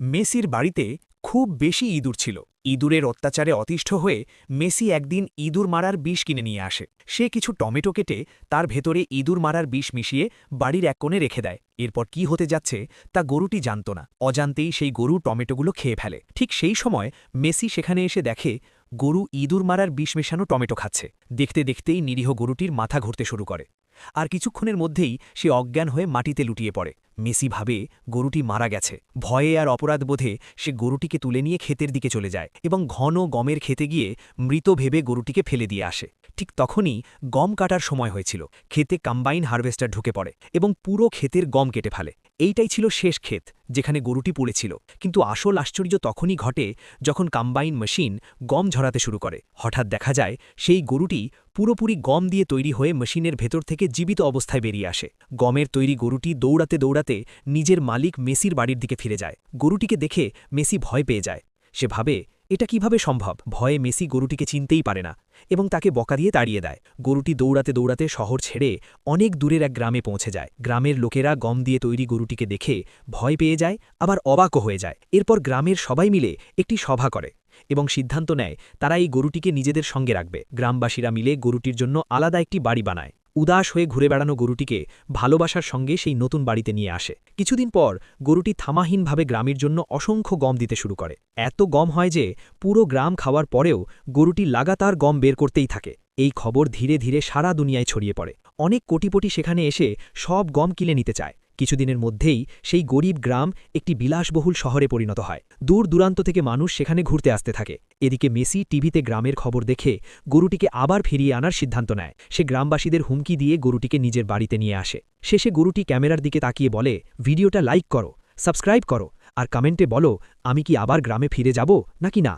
মেসির বাড়িতে খুব বেশি ইঁদুর ছিল। ইঁদুরের অত্যাচারে অতিষ্ঠ হয়ে মেসি একদিন ইঁদুর মারার বিষ কিনে নিয়ে আসে। সে কিছু টমেটো কেটে তার ভেতরে ইঁদুর মারার বিষ মিশিয়ে বাড়ির এক কোণে রেখে দেয়। এরপর কি হতে যাচ্ছে তা গরুটি জানত না। অজান্তেই সেই গরু টমেটোগুলো খেয়ে ফেলে। ঠিক সেই সময় মেসি সেখানে এসে দেখে গরু ইঁদুর মারার বিষ মেশানো টমেটো খাচ্ছে। দেখতে দেখতেই নিরীহ গরুটির মাথা ঘুরতে শুরু করে। আর কিছুক্ষণের মধ্যেই সে অজ্ঞান হয়ে মাটিতে লুটিয়ে পড়ে। মেসি ভাবে গরুটি মারা গেছে। ভয়ে আর অপরাধ বোধে সে গরুটিকে তুলে নিয়ে ক্ষেতের দিকে চলে যায় এবং ঘন গমের খেতে গিয়ে মৃত ভেবে গরুটিকে ফেলে দিয়ে আসে। ঠিক তখনই গম কাটার সময় হয়েছিল। ক্ষেতে কম্বাইন হারভেস্টার ঢুকে পড়ে এবং পুরো ক্ষেতের গম কেটে ফেলে। এইটাই ছিল শেষ ক্ষেত যেখানে গরুটি পড়েছিল। কিন্তু আসল আশ্চর্য তখনই ঘটে যখন কম্বাইন মেশিন গম ঝরাতে শুরু করে। হঠাৎ দেখা যায় সেই গরুটি পুরোপুরি গম দিয়ে তৈরি হয়ে মেশিনের ভেতর থেকে জীবিত অবস্থায় বেরিয়ে আসে। গমের তৈরি গরুটি দৌড়াতে দৌড়াতে নিজের মালিক মেসির বাড়ির দিকে ফিরে যায়। গরুটিকে দেখে মেসি ভয় পেয়ে যায়। সে ভাবে, এটা কীভাবে সম্ভব? ভয়ে মেসি গরুটিকে চিনতেই পারে না এবং তাকে বকা দিয়ে তাড়িয়ে দেয়। গরুটি দৌড়াতে দৌড়াতে শহর ছেড়ে অনেক দূরের এক গ্রামে পৌঁছে যায়। গ্রামের লোকেরা গম দিয়ে তৈরি গরুটিকে দেখে ভয় পেয়ে যায়, আবার অবাকও হয়ে যায়। এরপর গ্রামের সবাই মিলে একটি সভা করে। এবং সিদ্ধান্ত নেয়, তারা এই গরুটিকে নিজেদের সঙ্গে রাখবে। গ্রামবাসীরা মিলে গরুটির জন্য আলাদা একটি বাড়ি বানায়। উদাস হয়ে ঘুরে বেড়ানো গরুটিকে ভালোবাসার সঙ্গে সেই নতুন বাড়িতে নিয়ে আসে। কিছুদিন পর গরুটি থামাহীনভাবে গ্রামের জন্য অসংখ্য গম দিতে শুরু করে। এত গম হয় যে পুরো গ্রাম খাওয়ার পরেও গরুটি লাগাতার গম বের করতেই থাকে। এই খবর ধীরে ধীরে সারা দুনিয়ায় ছড়িয়ে পড়ে। অনেক কোটিপটি সেখানে এসে সব গম কিনে নিতে চায়। কিছুদিনের মধ্যেই সেই গরিব গ্রাম একটি বিলাসবহুল শহরে পরিণত হয়। দূর দূরান্ত থেকে মানুষ সেখানে ঘুরতে আসতে থাকে। এদিকে মেসি টিভিতে গ্রামের খবর দেখে গরুটিকে আবার ফিরিয়ে আনার সিদ্ধান্ত নেয়। সে গ্রামবাসীদের হুমকি দিয়ে গরুটিকে নিজের বাড়িতে নিয়ে আসে। শেষে গরুটি ক্যামেরার দিকে তাকিয়ে বলে, ভিডিওটা লাইক করো, সাবস্ক্রাইব করো, আর কমেন্টে বলো, আমি কি আবার গ্রামে ফিরে যাব নাকি না?